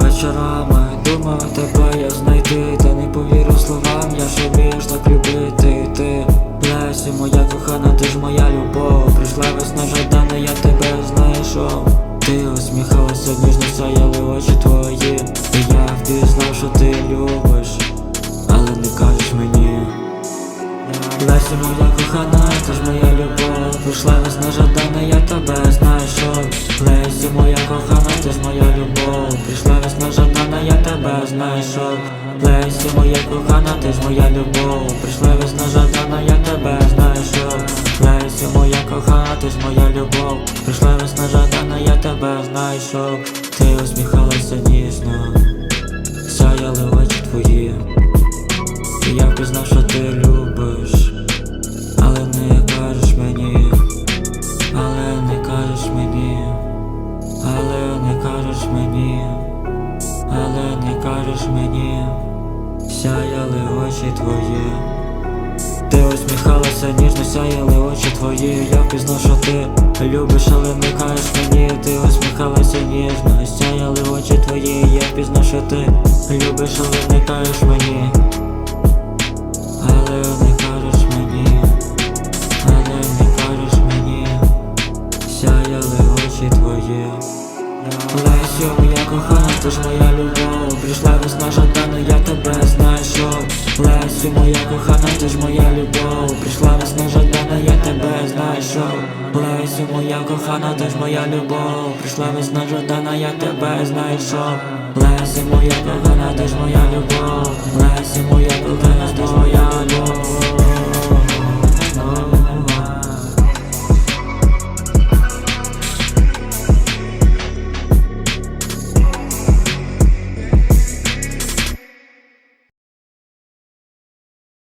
Вечорами, думаю тебе я знайти, та не повірю словам, я ж вмієш так любити ти Лесі, моя кохана, ти ж моя любов. Прийшла весна жадана, я тебе знайшов. Ти усміхалася, ніжно сяяли очі твої. І я впізнав, що ти любиш, кохана, це ж моя любов. Прийшла весна жадана, я тебе знайшов Леся, моя кохана, ти ж моя любов. Прийшла весна жадана, я тебе знайшов Леся, моя кохана, ти ж моя любов. Прийшла весна жадана, я тебе знайшов Леся, моя кохана, ти ж моя любов. Прийшла весна жадана, я тебе знайшов Ти усміхалася ніжно. Сяяли очі твої але не кажеш мені, сяяли очі твої. Ти усміхалася, ніжно сяяли очі твої. Я пізнав, що ти любиш, але не кажеш мені. Ти усміхалася ніжно, сяяли очі твої. Я пізнав, що ти любиш, але не кажеш мені. Але не кажеш мені, але не кажеш мені, сяяли очі твої. Лесю, моя кохана, ти ж моя любов. Прийшла весна жадана, я тебе знайшов. Лесю, моя кохана, ти ж моя любов. Прийшла весна жадана, я тебе знайшов. Лесю, моя кохана, ти ж моя любов. Прийшла весна жадана, я тебе знайшов. Лесю, моя кохана, ти ж моя любов